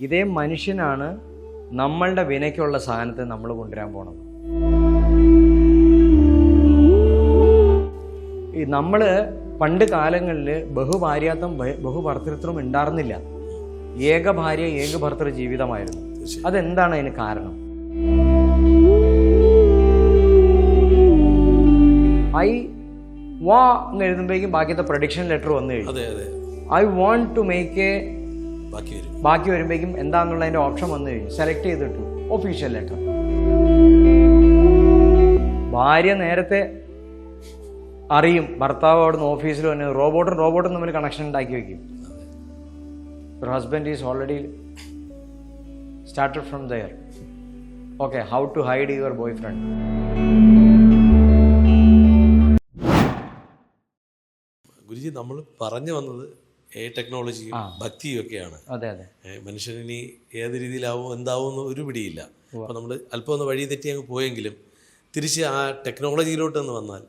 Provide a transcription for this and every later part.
ഇതേ മനുഷ്യനാണ് നമ്മളുടെ വിനയ്ക്കുള്ള സാധനത്തെ നമ്മൾ കൊണ്ടുവരാൻ പോണത്. ഈ നമ്മൾ പണ്ട് കാലങ്ങളിൽ ബഹുഭാര്യാത്വം ബഹ- ബഹുഭർത്തൃത്വം ഉണ്ടായിരുന്നില്ല ഏക ഭാര്യ ഏക ഭർത്തൃ ജീവിതമായിരുന്നു. അതെന്താണ് അതിന് കാരണം? ഐ വാ എന്ന് എഴുതുമ്പോഴേക്കും ബാക്കിയത്തെ പ്രൊഡിക്ഷൻ ലെറ്റർ വന്നു കഴിഞ്ഞു I want to make a ബാക്കി വരും. ബാക്കി വരുമ്പോഴേക്കും എന്താണെന്നുള്ളതിന്റെ ഓപ്ഷൻ വന്നു കഴിഞ്ഞു. സെലക്ട് ചെയ്തിട്ടു. ഒഫീഷ്യൽ ലെറ്റർ ഭാര്യ നേരത്തെ അറിയും. ഭർത്താവ് അവിടുന്ന് ഓഫീസിൽ വന്ന് റോബോട്ടും റോബോട്ടും തമ്മിൽ കണക്ഷൻ ഉണ്ടാക്കി വെക്കും. Your husband is already started from there okay how to hide your boy friend Guruji നമ്മൾ പറഞ്ഞു വന്നത് ടെക്നോളജിയും ഭക്തിയും ഒക്കെയാണ് മനുഷ്യനിനി ഏത് രീതിയിലാവും എന്താവും ഒരു പിടിയില്ല. അപ്പോൾ നമ്മൾ അല്പം ഒന്ന് വഴി തെറ്റി അങ്ങ് പോയെങ്കിലും തിരിച്ച് ആ ടെക്നോളജിയിലോട്ട് ഒന്ന് വന്നാൽ.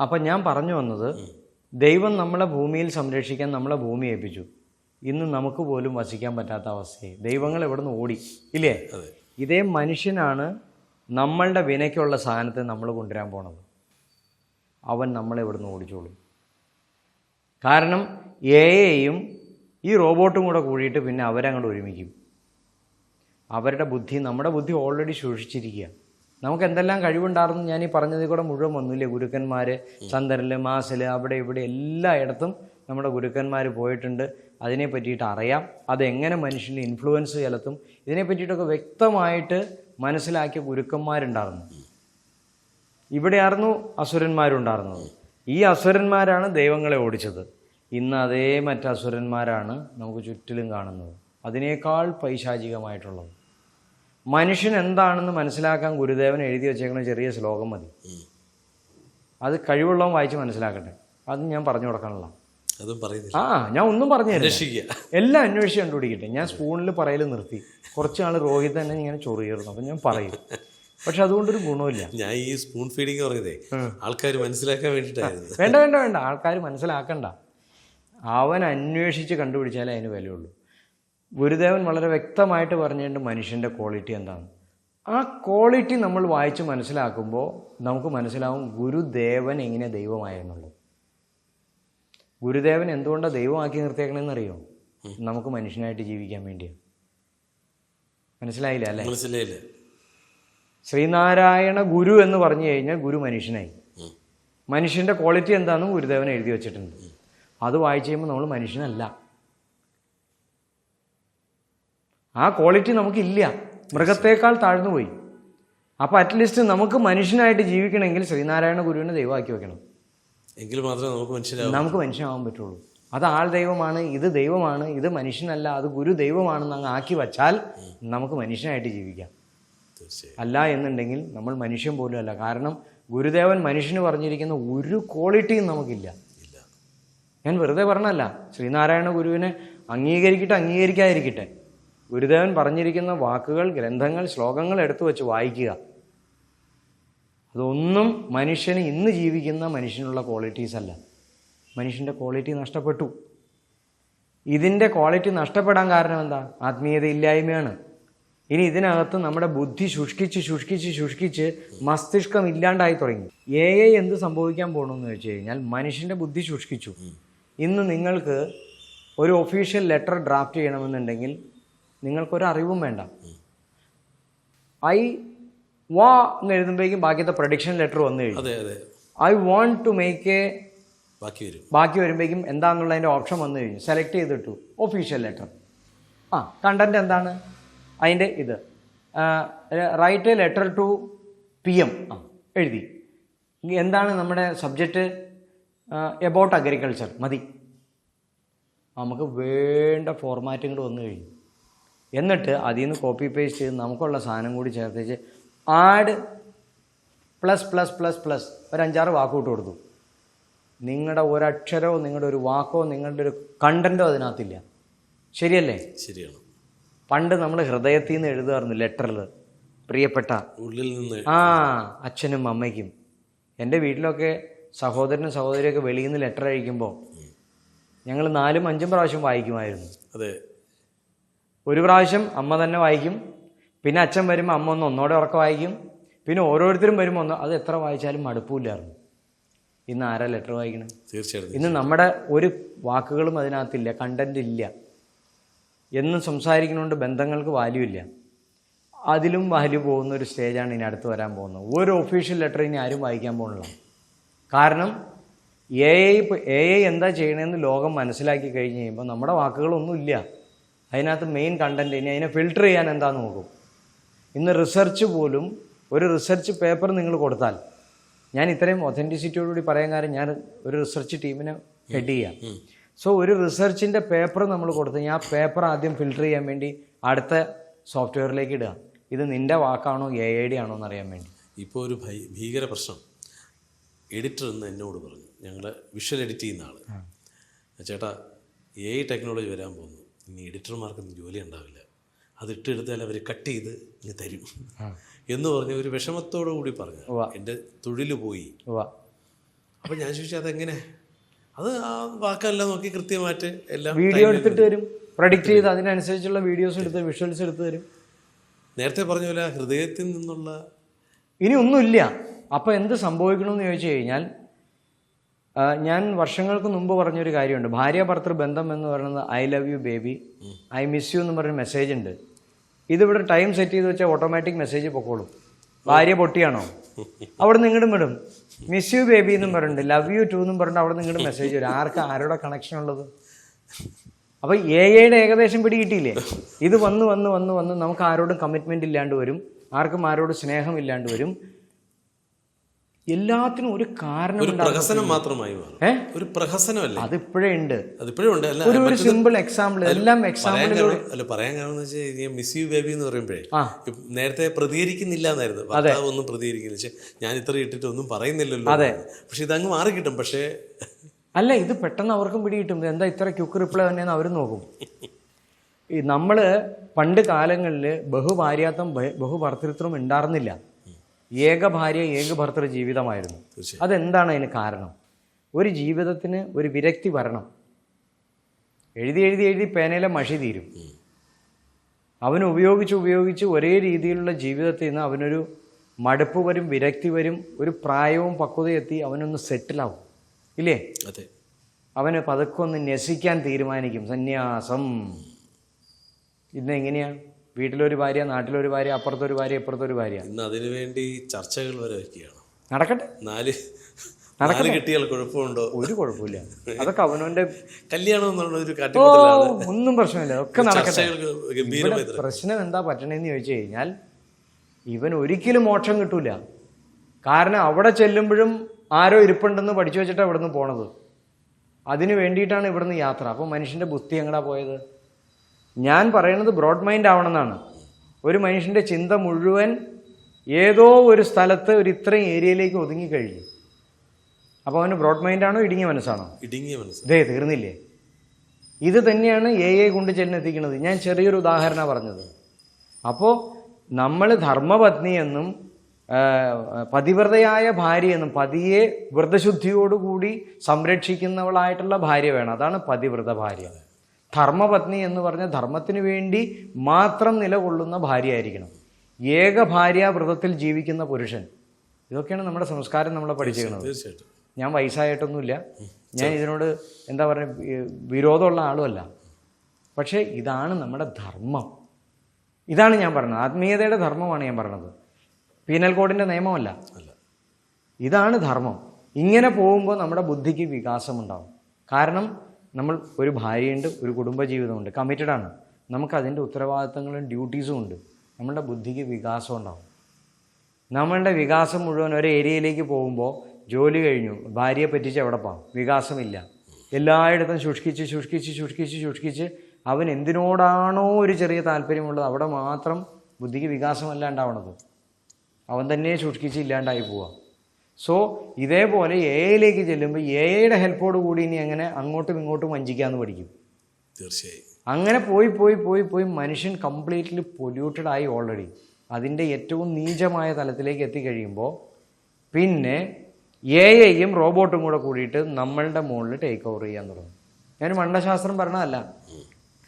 അപ്പം ഞാൻ പറഞ്ഞു വന്നത് ദൈവം നമ്മളെ ഭൂമിയിൽ സംരക്ഷിക്കാൻ നമ്മളെ ഭൂമി ഏൽപ്പിച്ചു. ഇന്ന് നമുക്ക് പോലും വസിക്കാൻ പറ്റാത്ത അവസ്ഥയായി. ദൈവങ്ങൾ എവിടുന്ന് ഓടി. ഇല്ലേ? ഇതേ മനുഷ്യനാണ് നമ്മളുടെ വിനയ്ക്കുള്ള സാധനത്തെ നമ്മൾ കൊണ്ടുവരാൻ പോണത്. അവൻ നമ്മളെ ഇവിടുന്ന് ഓടിച്ചോളും. കാരണം എയും ഈ റോബോട്ടും കൂടെ കൂടിയിട്ട് പിന്നെ അവരങ്ങോട്ട് ഒരുമിക്കും. അവരുടെ ബുദ്ധി നമ്മുടെ ബുദ്ധി ഓൾറെഡി സൂക്ഷിച്ചിരിക്കുക. നമുക്ക് എന്തെല്ലാം കഴിവുണ്ടായിരുന്നു ഞാൻ ഈ പറഞ്ഞതിൽ കൂടെ മുഴുവൻ വന്നില്ലേ ഗുരുക്കന്മാർ ചന്ദ്രനിൽ മാസിൽ അവിടെ ഇവിടെ എല്ലായിടത്തും നമ്മുടെ ഗുരുക്കന്മാർ പോയിട്ടുണ്ട്. അതിനെ പറ്റിയിട്ട് അറിയാം. അതെങ്ങനെ മനുഷ്യനെ ഇൻഫ്ലുവൻസ് ചെലുത്തും. ഇതിനെ പറ്റിയിട്ടൊക്കെ വ്യക്തമായിട്ട് മനസ്സിലാക്കിയ ഗുരുക്കന്മാരുണ്ടായിരുന്നു. ഇവിടെയായിരുന്നു അസുരന്മാരുണ്ടായിരുന്നത്. ഈ അസുരന്മാരാണ് ദൈവങ്ങളെ ഓടിച്ചത്. ഇന്ന് അതേ മറ്റസുരന്മാരാണ് നമുക്ക് ചുറ്റിലും കാണുന്നത്. അതിനേക്കാൾ പൈശാചികമായിട്ടുള്ളത്. മനുഷ്യൻ എന്താണെന്ന് മനസ്സിലാക്കാൻ ഗുരുദേവൻ എഴുതി വെച്ചേക്കുന്ന ചെറിയ ശ്ലോകം മതി. അത് കഴിവുള്ളവൻ വായിച്ച് മനസ്സിലാക്കട്ടെ. അത് ഞാൻ പറഞ്ഞു കൊടുക്കാനുള്ള. ആ ഞാൻ ഒന്നും പറഞ്ഞു എല്ലാം അന്വേഷിച്ച് കണ്ടുപിടിക്കട്ടെ. ഞാൻ സ്പൂണിൽ പറയൽ നിർത്തി. കുറച്ച് നാൾ രോഹിത് തന്നെ ഇങ്ങനെ ചൊറിയായിരുന്നു അപ്പം ഞാൻ പറയും. പക്ഷെ അതുകൊണ്ടൊരു ഗുണമില്ല. ഞാൻ ഈ സ്പൂൺ ഫീഡിങ് പറഞ്ഞതേ ആൾക്കാർ മനസ്സിലാക്കാൻ വേണ്ടിയിട്ടായിരുന്നു. വേണ്ട വേണ്ട വേണ്ട. ആൾക്കാർ മനസ്സിലാക്കണ്ട. അവൻ അന്വേഷിച്ച് കണ്ടുപിടിച്ചാലേ അതിന് വിലയുള്ളൂ. ഗുരുദേവൻ വളരെ വ്യക്തമായിട്ട് പറഞ്ഞിട്ടുണ്ട് മനുഷ്യന്റെ ക്വാളിറ്റി എന്താണ് ആ ക്വാളിറ്റി നമ്മൾ വായിച്ച് മനസ്സിലാക്കുമ്പോൾ നമുക്ക് മനസ്സിലാവും ഗുരുദേവൻ എങ്ങനെ ദൈവമായെന്നുള്ളത് ഗുരുദേവൻ എന്തുകൊണ്ടാണ് ദൈവമാക്കി നിർത്തിയേക്കണമെന്ന് അറിയോ? നമുക്ക് മനുഷ്യനായിട്ട് ജീവിക്കാൻ വേണ്ടിയാണ് മനസ്സിലായില്ല അല്ലേ? മനസ്സിലായില്ല? ശ്രീനാരായണ ഗുരു എന്ന് പറഞ്ഞു കഴിഞ്ഞാൽ ഗുരു മനുഷ്യനായി. മനുഷ്യന്റെ ക്വാളിറ്റി എന്താണെന്നും ഗുരുദേവൻ എഴുതി വെച്ചിട്ടുണ്ട്. അത് വായിച്ചു കഴിയുമ്പോൾ നമ്മൾ മനുഷ്യനല്ല. ആ ക്വാളിറ്റി നമുക്കില്ല. മൃഗത്തേക്കാൾ താഴ്ന്നു പോയി. അപ്പോൾ അറ്റ്ലീസ്റ്റ് നമുക്ക് മനുഷ്യനായിട്ട് ജീവിക്കണമെങ്കിൽ ശ്രീനാരായണ ഗുരുവിനെ ദൈവമാക്കി വെക്കണം. എങ്കിൽ മാത്രമേ നമുക്ക് മനുഷ്യനാവും നമുക്ക് മനുഷ്യനാവാൻ പറ്റുള്ളൂ. അത് ആൾ ദൈവമാണ് ഇത് ദൈവമാണ് ഇത് മനുഷ്യനല്ല അത് ഗുരു ദൈവമാണെന്ന് അങ്ങ് ആക്കി വച്ചാൽ നമുക്ക് മനുഷ്യനായിട്ട് ജീവിക്കാം. അല്ല എന്നുണ്ടെങ്കിൽ നമ്മൾ മനുഷ്യൻ പോലും അല്ല. കാരണം ഗുരുദേവൻ മനുഷ്യന് പറഞ്ഞിരിക്കുന്ന ഒരു ക്വാളിറ്റിയും നമുക്കില്ല. ഞാൻ വെറുതെ പറഞ്ഞല്ല. ശ്രീനാരായണ ഗുരുവിനെ അംഗീകരിക്കട്ടെ അംഗീകരിക്കാതിരിക്കട്ടെ. ഗുരുദേവൻ പറഞ്ഞിരിക്കുന്ന വാക്കുകൾ ഗ്രന്ഥങ്ങൾ ശ്ലോകങ്ങൾ എടുത്തു വെച്ച് വായിക്കുക. അതൊന്നും മനുഷ്യന് ഇന്ന് ജീവിക്കുന്ന മനുഷ്യനുള്ള ക്വാളിറ്റീസ് അല്ല. മനുഷ്യന്റെ ക്വാളിറ്റി നഷ്ടപ്പെട്ടു. ഇതിന്റെ ക്വാളിറ്റി നഷ്ടപ്പെടാൻ കാരണം എന്താ? ആത്മീയത ഇല്ലായ്മയാണ്. ഇനി ഇതിനകത്ത് നമ്മുടെ ബുദ്ധി ശുഷ്കിച്ച് ശുഷ്കിച്ച് ശുഷ്കിച്ച് മസ്തിഷ്കം ഇല്ലാണ്ടായി തുടങ്ങി. എ എന്ത് സംഭവിക്കാൻ പോകണമെന്ന് വെച്ച് കഴിഞ്ഞാൽ മനുഷ്യന്റെ ബുദ്ധി ശുഷ്കിച്ചു. ഇന്ന് നിങ്ങൾക്ക് ഒരു ഒഫീഷ്യൽ ലെറ്റർ ഡ്രാഫ്റ്റ് ചെയ്യണമെന്നുണ്ടെങ്കിൽ നിങ്ങൾക്കൊരു അറിവും വേണ്ട. ഐ വാ എന്ന് എഴുതുമ്പോഴേക്കും ബാക്കിയത്തെ പ്രൊഡിക്ഷൻ ലെറ്റർ വന്നു കഴിഞ്ഞു. I want to make a ബാക്കി വരും. ബാക്കി വരുമ്പോഴേക്കും എന്താണെന്നുള്ളതിന്റെ ഓപ്ഷൻ വന്നു കഴിഞ്ഞു. സെലക്ട് ചെയ്തിട്ടു. ഒഫീഷ്യൽ ലെറ്റർ ആ കണ്ടന്റ് എന്താണ്? അതിന്റെ ഇത്. Write a letter to P M എഴുതി. എന്താണ് നമ്മുടെ സബ്ജക്റ്റ് എബൌട്ട് അഗ്രികൾച്ചർ മതി. നമുക്ക് വേണ്ട ഫോർമാറ്റും കൂടെ വന്നു കഴിഞ്ഞു. എന്നിട്ട് അതിൽ നിന്ന് കോപ്പി പേസ്റ്റ് ചെയ്ത് നമുക്കുള്ള സാധനം കൂടി ചേർത്തിച്ച് add plus plus plus plus ഒരു അഞ്ചാറ് വാക്ക് വിട്ട് കൊടുത്തു. നിങ്ങളുടെ ഒരക്ഷരമോ നിങ്ങളുടെ ഒരു വാക്കോ നിങ്ങളുടെ ഒരു കണ്ടന്റോ അതിനകത്തില്ല. ശരിയല്ലേ? ശരിയാണ്. പണ്ട് നമ്മൾ ഹൃദയത്തിൽ നിന്ന് എഴുതുമായിരുന്നു ലെറ്ററിൽ പ്രിയപ്പെട്ട ഉള്ളിൽ നിന്ന് ആ അച്ഛനും അമ്മയ്ക്കും. എന്റെ വീട്ടിലൊക്കെ സഹോദരനും സഹോദരിയൊക്കെ വെളിയിൽ നിന്ന് ലെറ്റർ അയക്കുമ്പോൾ ഞങ്ങൾ നാലും അഞ്ചും പ്രാവശ്യം വായിക്കുമായിരുന്നു. അതെ. ഒരു പ്രാവശ്യം അമ്മ തന്നെ വായിക്കും പിന്നെ അച്ഛൻ വരുമ്പോൾ അമ്മ ഒന്ന് ഒന്നോടെ ഉറക്കം വായിക്കും പിന്നെ ഓരോരുത്തരും വരുമ്പോൾ ഒന്ന് അത് എത്ര വായിച്ചാലും മടുപ്പില്ലായിരുന്നു ഇന്ന് ആരാ ലെറ്റർ വായിക്കണം? തീർച്ചയായിട്ടും ഇന്ന് നമ്മുടെ ഒരു വാക്കുകളും അതിനകത്തില്ല കണ്ടന്റ് ഇല്ല. എന്നും സംസാരിക്കുന്നതുകൊണ്ട് ബന്ധങ്ങൾക്ക് വാല്യൂ ഇല്ല. അതിലും വാല്യൂ പോകുന്ന ഒരു സ്റ്റേജാണ് ഇനി അടുത്ത് വരാൻ പോകുന്നത്. ഒരു ഒഫീഷ്യൽ ലെറ്റർ ഇനി ആരും വായിക്കാൻ പോകുന്നില്ല. കാരണം എ ഐ എ ഐ എന്താ ചെയ്യണമെന്ന് ലോകം മനസ്സിലാക്കി കഴിഞ്ഞ് കഴിയുമ്പോൾ നമ്മുടെ വാക്കുകളൊന്നും ഇല്ല. അതിനകത്ത് മെയിൻ കണ്ടന്റ് ഇനി അതിനെ ഫിൽട്ടർ ചെയ്യാൻ എന്താന്ന് നോക്കും. ഇന്ന് റിസർച്ച് പോലും ഒരു റിസർച്ച് പേപ്പർ നിങ്ങൾ കൊടുത്താൽ ഞാൻ ഇത്രയും ഒതന്റിസിറ്റിയോടുകൂടി പറയാൻ കാര്യം ഞാൻ ഒരു റിസർച്ച് ടീമിനെ ഹെഡ് ചെയ്യാം. സോ ഒരു റിസർച്ചിന്റെ പേപ്പർ നമ്മൾ കൊടുത്തു ഞാൻ ആ പേപ്പർ ആദ്യം ഫിൽട്ടർ ചെയ്യാൻ വേണ്ടി അടുത്ത സോഫ്റ്റ്വെയറിലേക്ക് ഇടുക. ഇത് നിന്റെ വാക്കാണോ എ ഐ ഡി ആണോ എന്നറിയാൻ വേണ്ടി. ഇപ്പോൾ ഒരു ഭീകര പ്രശ്നം. എഡിറ്റർ എന്ന് എന്നോട് പറഞ്ഞു. ഞങ്ങൾ വിഷ്വൽ എഡിറ്റ് ചെയ്യുന്ന ആൾ ചേട്ടാ എ ഐ ടെക്നോളജി വരാൻ പോകുന്നു. ഇനി എഡിറ്റർമാർക്കൊന്നും ജോലി ഉണ്ടാവില്ല. അത് ഇട്ടെടുത്താൽ അവർ കട്ട് ചെയ്ത് ഇനി തരും. എന്ന് പറഞ്ഞ് ഒരു വിഷമത്തോടു കൂടി പറഞ്ഞു. എന്റെ തൊഴിൽ പോയി. അപ്പം ഞാൻ ചോദിച്ചു അതെങ്ങനെ? അത് ആ വാക്കെല്ലാം നോക്കി കൃത്യമായിട്ട് എല്ലാം വീഡിയോ എടുത്തിട്ട് തരും പ്രൊഡിക്റ്റ് ചെയ്ത് അതിനനുസരിച്ചുള്ള വീഡിയോസ് എടുത്ത് വിഷ്വൽസ് എടുത്ത് തരും. നേരത്തെ പറഞ്ഞ പോലെ ഹൃദയത്തിൽ നിന്നുള്ള ഇനി ഒന്നുമില്ല. അപ്പോൾ എന്ത് സംഭവിക്കണമെന്ന് ചോദിച്ചു കഴിഞ്ഞാൽ ഞാൻ വർഷങ്ങൾക്ക് മുമ്പ് പറഞ്ഞൊരു കാര്യമുണ്ട്. ഭാര്യ ഭർത്തൃ ബന്ധം എന്ന് പറയുന്നത് I love you baby I miss you എന്ന് പറഞ്ഞ മെസ്സേജ് ഉണ്ട്. ഇതിവിടെ ടൈം സെറ്റ് ചെയ്ത് വെച്ചാൽ ഓട്ടോമാറ്റിക് മെസ്സേജ് പൊക്കോളും. ഭാര്യ പൊട്ടിയാണോ? അവിടെ നിന്ന് വിടും. മിസ് യു ബേബി എന്നും പറയുന്നുണ്ട് ലവ് യു ടു എന്നും പറഞ്ഞിട്ട് അവിടെ നിന്ന് മെസ്സേജ് വരും. ആർക്ക് ആരോടെ കണക്ഷൻ ഉള്ളത്? അപ്പോൾ എ ഐയുടെ ഏകദേശം പിടി കിട്ടിയില്ലേ ഇത് വന്ന് വന്ന് വന്ന് വന്ന് നമുക്ക് ആരോടും കമ്മിറ്റ്മെന്റ് ഇല്ലാണ്ട് വരും. ആർക്കും ആരോടും സ്നേഹം ഇല്ലാണ്ട് വരും. എല്ലാത്തിനും ഒരു കാരണം ഒരു പ്രഹസനം മാത്രമായി ഒരു പ്രഹസനമല്ലേ? ഉണ്ട്. അതിപ്പോഴും ഉണ്ട്. അല്ല ഒരു ഒരു സിമ്പിൾ എക്സാമ്പിൾ എല്ലാം എക്സാമ്പിൾ അല്ല പറയാൻ കാരണം വെച്ചാൽ മിസ് യു ബേബി എന്ന് പറയുമ്പോഴേ നേരത്തെ പ്രതികരിക്കുന്നില്ല എന്നായിരുന്നു. ഭർത്താവ് ഒന്നും പ്രതികരിക്കുന്നില്ല. പക്ഷെ ഞാൻ ഇത്ര ഇട്ടിട്ട് ഒന്നും പറയുന്നില്ലല്ലോ അതെ. പക്ഷെ ഇതങ്ങ് മാറി കിട്ടും. പക്ഷേ അല്ല ഇത് പെട്ടെന്ന് അവർക്കും പിടികിട്ടും. കിട്ടും എന്താ ഇത്ര ക്യുക്ക് റിപ്ലൈ തന്നെയെന്ന് അവർ നോക്കും. ഈ നമ്മൾ പണ്ട് കാലങ്ങളിൽ ബഹുഭാര്യാത്വം ബഹുഭർത്തൃത്വം ഉണ്ടായിരുന്നില്ല ഏക ഭാര്യ ഏക ഭർത്തൃ ജീവിതമായിരുന്നു അതെന്താണ് അതിന് കാരണം? ഒരു ജീവിതത്തിന് ഒരു വിരക്തി വരണം. എഴുതി എഴുതി എഴുതി പേനയിലെ മഷി തീരും. അവൻ ഉപയോഗിച്ച് ഉപയോഗിച്ച് ഒരേ രീതിയിലുള്ള ജീവിതത്തിൽ നിന്ന് അവനൊരു മടുപ്പ് വരും വിരക്തി വരും ഒരു പ്രായവും പക്വതയും എത്തി അവനൊന്ന് സെറ്റിലാവും ഇല്ലേ? അതെ. അവന് പതുക്കെ ഒന്ന് ന്യസിക്കാൻ തീരുമാനിക്കും. സന്യാസം. ഇന്ന് എങ്ങനെയാണ് വീട്ടിലൊരു ഭാര്യ നാട്ടിലൊരു ഭാര്യ അപ്പുറത്തൊരു ഭാര്യ ഇപ്പുറത്തൊരു ഭാര്യ. ഇന്ന് അതിനു വേണ്ടി ചർച്ചകൾ വരെ വയ്ക്കുകയാണ് നടക്കട്ടെ. നാല് നാല് കിട്ടിയാൽ കുഴപ്പമുണ്ടോ? ഒരു കുഴപ്പമില്ല. അതൊക്കെ അവനവന്റെ കല്യാണം എന്നുള്ള ഒരു ഓ ഒന്നും പ്രശ്നമില്ല. ഒക്കെ നടക്കട്ടെ. പ്രശ്നം എന്താ പറ്റണേന്ന് ചോദിച്ചു കഴിഞ്ഞാൽ ഇവൻ ഒരിക്കലും മോക്ഷം കിട്ടൂല. കാരണം അവിടെ ചെല്ലുമ്പോഴും ആരോ ഇരിപ്പുണ്ടെന്ന് പഠിച്ചു വെച്ചിട്ടാണ് ഇവിടുന്ന് പോണത്. അതിനു വേണ്ടിയിട്ടാണ് ഇവിടുന്ന് യാത്ര. അപ്പോൾ മനുഷ്യന്റെ ബുദ്ധി എങ്ങടാ പോയത്? ഞാൻ പറയുന്നത് ബ്രോഡ് മൈൻഡ് ആവണമെന്നാണ്. ഒരു മനുഷ്യന്റെ ചിന്ത മുഴുവൻ ഏതോ ഒരു സ്ഥലത്ത് ഒരു ഇത്രയും ഏരിയയിലേക്ക് ഒതുങ്ങി കഴിഞ്ഞു. അപ്പോൾ അവന് ബ്രോഡ് മൈൻഡാണോ ഇടുങ്ങിയ മനസ്സാണോ? ഇടുങ്ങിയ മനസ്സ്. ഇതേ തീർന്നില്ലേ? ഇത് തന്നെയാണ് എ ഐ കൊണ്ട് ചെന്നെത്തിക്കുന്നത് ഞാൻ ചെറിയൊരു ഉദാഹരണമാണ് പറഞ്ഞത്. അപ്പോൾ നമ്മൾ ധർമ്മപത്നി എന്നും പതിവ്രതയായ ഭാര്യ എന്നും പതിയെ വ്രതശുദ്ധിയോടുകൂടി സംരക്ഷിക്കുന്നവളായിട്ടുള്ള ഭാര്യ വേണം. അതാണ് പതിവ്രത ഭാര്യ. ധർമ്മപത്നി എന്ന് പറഞ്ഞ ധർമ്മത്തിന് വേണ്ടി മാത്രം നിലകൊള്ളുന്ന ഭാര്യ ആയിരിക്കണം ഏക ഭാര്യ വ്രതത്തിൽ ജീവിക്കുന്ന പുരുഷൻ. ഇതൊക്കെയാണ് നമ്മുടെ സംസ്കാരം നമ്മളെ പഠിച്ചിരിക്കുന്നത് തീർച്ചയായിട്ടും. ഞാൻ വയസ്സായിട്ടൊന്നുമില്ല. ഞാൻ ഇതിനോട് എന്താ പറയുക വിരോധമുള്ള ആളുമല്ല. പക്ഷേ ഇതാണ് നമ്മുടെ ധർമ്മം. ഇതാണ് ഞാൻ പറഞ്ഞത്. ആത്മീയതയുടെ ധർമ്മമാണ് ഞാൻ പറഞ്ഞത്. പീനൽ കോഡിന്റെ നിയമമല്ല. ഇതാണ് ധർമ്മം. ഇങ്ങനെ പോകുമ്പോൾ നമ്മുടെ ബുദ്ധിക്ക് വികാസമുണ്ടാവും. കാരണം നമ്മൾ ഒരു ഭാര്യയുണ്ട് ഒരു കുടുംബ ജീവിതമുണ്ട് കമ്മിറ്റഡ് ആണ്. നമുക്ക് അതിന്റെ ഉത്തരവാദിത്തങ്ങളും ഡ്യൂട്ടീസും ഉണ്ട്. നമ്മളുടെ ബുദ്ധിക്ക് വികാസം ഉണ്ടാവും. നമ്മളുടെ വികാസം മുഴുവൻ ഒരു ഏരിയയിലേക്ക് പോകുമ്പോൾ ജോലി കഴിഞ്ഞു ഭാര്യയെ പറ്റിച്ച് എവിടെ പോകാം വികാസമില്ല. എല്ലായിടത്തും ശുഷ്കിച്ച് ശുഷ്കിച്ച് ശുഷ്കിച്ച് ശുഷ്കിച്ച് അവൻ എന്തിനോടാണോ ഒരു ചെറിയ താല്പര്യമുള്ളത് അവിടെ മാത്രം ബുദ്ധിക്ക് വികാസമല്ല ഉണ്ടാവണത്. അവൻ തന്നെ ശുഷ്കിച്ച് ഇല്ലാണ്ടായി പോവാം. സോ ഇതേപോലെ എയിലേക്ക് ഐയിലേക്ക് ചെല്ലുമ്പോൾ എ ഐയുടെ ഹെൽപ്പോട് കൂടി ഇനി എങ്ങനെ അങ്ങോട്ടും ഇങ്ങോട്ടും വഞ്ചിക്കാമെന്ന് പഠിക്കും. തീർച്ചയായും. അങ്ങനെ പോയി പോയി പോയി പോയി മനുഷ്യൻ കംപ്ലീറ്റ്ലി പൊല്യൂട്ടഡ് ആയി ഓൾറെഡി അതിന്റെ ഏറ്റവും നീചമായ തലത്തിലേക്ക് എത്തിക്കഴിയുമ്പോൾ പിന്നെ എ ഐയും റോബോട്ടും കൂടെ കൂടിയിട്ട് നമ്മളുടെ മുകളിൽ ടേക്ക് ഓവർ ചെയ്യാൻ തുടങ്ങും. ഞാൻ മണ്ടശാസ്ത്രം പറഞ്ഞതല്ല.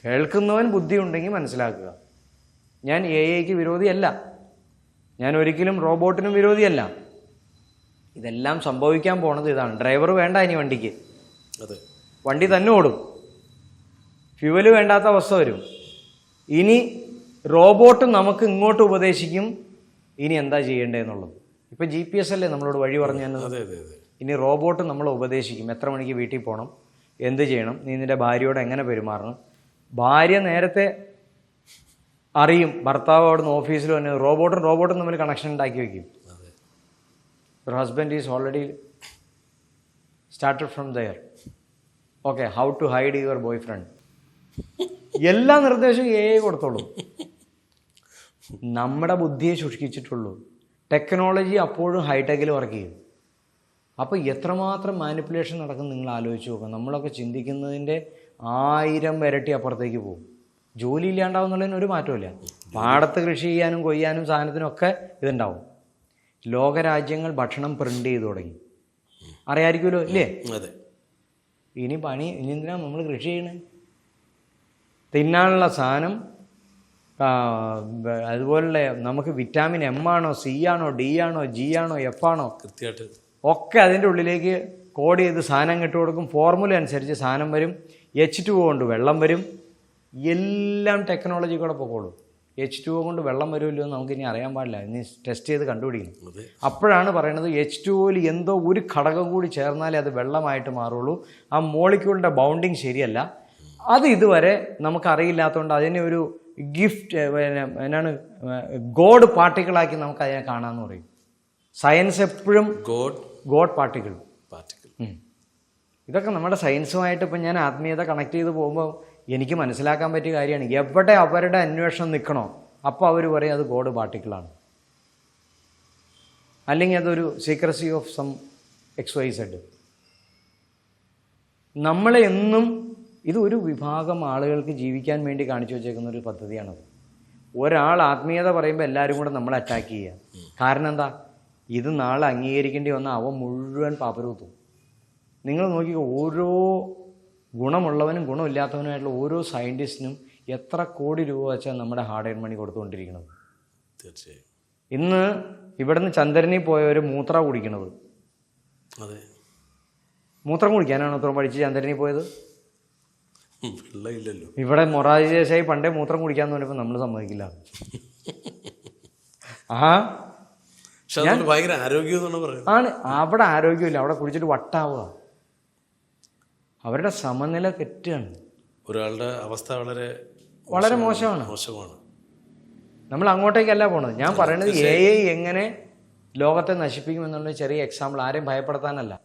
കേൾക്കുന്നവൻ ബുദ്ധി ഉണ്ടെങ്കിൽ മനസ്സിലാക്കുക. ഞാൻ എ ഐക്ക് വിരോധിയല്ല. ഞാൻ ഒരിക്കലും റോബോട്ടിനും വിരോധിയല്ല. ഇതെല്ലാം സംഭവിക്കാൻ പോണത് ഇതാണ്. ഡ്രൈവർ വേണ്ട ഇനി വണ്ടിക്ക്. അതെ. വണ്ടി തന്നെ ഓടും. ഫ്യൂവൽ വേണ്ടാത്ത അവസ്ഥ വരും. ഇനി റോബോട്ട് നമുക്ക് ഇങ്ങോട്ട് ഉപദേശിക്കും. ഇനി എന്താ ചെയ്യേണ്ടതെന്നുള്ളത് ഇപ്പം ജി പി എസ് അല്ലേ നമ്മളോട് വഴി പറഞ്ഞു അതെ ഇനി റോബോട്ട് നമ്മളെ ഉപദേശിക്കും. എത്ര മണിക്ക് വീട്ടിൽ പോകണം എന്ത് ചെയ്യണം? നീ നിന്റെ ഭാര്യയോട് എങ്ങനെ പെരുമാറണം? ഭാര്യ നേരത്തെ അറിയും. ഭർത്താവ് അവിടുന്ന് ഓഫീസിൽ വന്ന് റോബോട്ടും റോബോട്ടും തമ്മിൽ കണക്ഷൻ ഉണ്ടാക്കി വയ്ക്കും അതെ husband is already started from there okay how to hide your boy friend എല്ലാ നിർദ്ദേശവും എ കൊടുത്തോളൂ. നമ്മുടെ ബുദ്ധിയെ സൂക്ഷിച്ചിട്ടുള്ളൂ. ടെക്നോളജി അപ്പോഴും ഹൈടെക്കിൽ വർക്ക് ചെയ്യും. അപ്പോൾ എത്രമാത്രം മാനിപ്പുലേഷൻ നടക്കും നിങ്ങൾ ആലോചിച്ച് നോക്കാം നമ്മളൊക്കെ ചിന്തിക്കുന്നതിന്റെ ആയിരം ഇരട്ടി അപ്പുറത്തേക്ക് പോകും. ജോലി ഇല്ലാണ്ടാവുന്നുള്ളതിന് ഒരു മാറ്റമില്ല പാടത്ത് കൃഷി ചെയ്യാനും കൊയ്യാനും സാധനത്തിനും ഒക്കെ ഇതുണ്ടാവും. ലോകരാജ്യങ്ങൾ ഭക്ഷണം പ്രിന്റ് ചെയ്തു തുടങ്ങി. അറിയാമായിരിക്കുമല്ലോ ഇല്ലേ? അതെ. ഇനി പണി ഇനി എന്തിനാ നമ്മൾ കൃഷി ചെയ്യണേ? തിന്നാനുള്ള സാധനം അതുപോലെ നമുക്ക് വിറ്റാമിൻ എം ആണോ സി ആണോ ഡി ആണോ ജി ആണോ എഫ് ആണോ? കൃത്യമായിട്ട് ഒക്കെ അതിന്റെ ഉള്ളിലേക്ക് കോഡ് ചെയ്ത് സാധനം ഇട്ട് കൊടുക്കും. ഫോർമുല അനുസരിച്ച് സാധനം വരും. എച്ച് ടു കൊണ്ട് വെള്ളം വരും. എല്ലാം ടെക്നോളജി കൂടെ പൊക്കോളും. എച്ച് ടു ഒ കൊണ്ട് വെള്ളം വരുമല്ലോ എന്ന് നമുക്കിനി അറിയാൻ പാടില്ല. ഇനി ടെസ്റ്റ് ചെയ്ത് കണ്ടുപിടിക്കണം. അപ്പോഴാണ് പറയുന്നത് എച്ച് ടു ഒയിൽ എന്തോ ഒരു ഘടകം കൂടി ചേർന്നാലേ അത് വെള്ളമായിട്ട് മാറുള്ളൂ. ആ മോളിക്യൂളിന്റെ ബൗണ്ടിങ് ശരിയല്ല. അത് ഇതുവരെ നമുക്കറിയില്ലാത്തതുകൊണ്ട് അതിനെ ഒരു ഗിഫ്റ്റ് എന്നാണ് ഗോഡ് പാർട്ടിക്കിളാക്കി നമുക്ക് അതിനെ കാണാമെന്ന് പറയും. സയൻസ് എപ്പോഴും ഗോഡ് ഗോഡ് പാർട്ടിക്കിൾ പാർട്ടിക്കിൾ ഇതൊക്കെ നമ്മുടെ സയൻസുമായിട്ട് ഇപ്പം ഞാൻ ആത്മീയത കണക്ട് ചെയ്ത് പോകുമ്പോൾ എനിക്ക് മനസ്സിലാക്കാൻ പറ്റിയ കാര്യമാണ്. എവിടെ അവരുടെ അന്വേഷണം നിൽക്കണോ അപ്പോൾ അവർ പറയും അത് ഗോഡ് പാർട്ടിക്കിളാണ്. അല്ലെങ്കിൽ അതൊരു secrecy of some X Y Z നമ്മളെ എന്നും ഇത് ഒരു വിഭാഗം ആളുകൾക്ക് ജീവിക്കാൻ വേണ്ടി കാണിച്ചു വെച്ചേക്കുന്ന ഒരു പദ്ധതിയാണത്. ഒരാൾ ആത്മീയത പറയുമ്പോൾ എല്ലാവരും കൂടെ നമ്മൾ അറ്റാക്ക് ചെയ്യുക കാരണം എന്താ? ഇത് നാളെ അംഗീകരിക്കേണ്ടി വന്ന അവ മുഴുവൻ പാപ്പരൂത്തും. നിങ്ങൾ നോക്കി ഓരോ ഗുണമുള്ളവനും ഗുണമില്ലാത്തവനുമായിട്ടുള്ള ഓരോ സയന്റിസ്റ്റിനും എത്ര കോടി രൂപ വെച്ചാൽ നമ്മുടെ ഹാർഡ് എയർ മണി കൊടുത്തുകൊണ്ടിരിക്കുന്നത്? തീർച്ചയായും. ഇന്ന് ഇവിടുന്ന് ചന്ദ്രനിൽ പോയവർ മൂത്ര കുടിക്കണത്. അതെ. മൂത്രം കുടിക്കാനാണ് അത്ര പഠിച്ച് ചന്ദ്രനിൽ പോയത്? ഇവിടെ മൊറാജി ദേശായി പണ്ടേ മൂത്രം കുടിക്കാന്ന് പറഞ്ഞപ്പോൾ നമ്മൾ സമ്മതിക്കില്ല. ആ? ഭയങ്കര ആരോഗ്യം ആണ്. അവിടെ ആരോഗ്യമില്ല. അവിടെ കുടിച്ചിട്ട് വട്ടാവുക. അവരുടെ സമനില തെറ്റാണ്. ഒരാളുടെ അവസ്ഥ വളരെ വളരെ മോശമാണ്. മോശമാണ്. നമ്മൾ അങ്ങോട്ടേക്കല്ല പോണത്. ഞാൻ പറയുന്നത് എ ഐ എങ്ങനെ ലോകത്തെ നശിപ്പിക്കുമെന്നുള്ള ചെറിയ എക്സാമ്പിൾ ആരെയും ഭയപ്പെടുത്താനല്ല.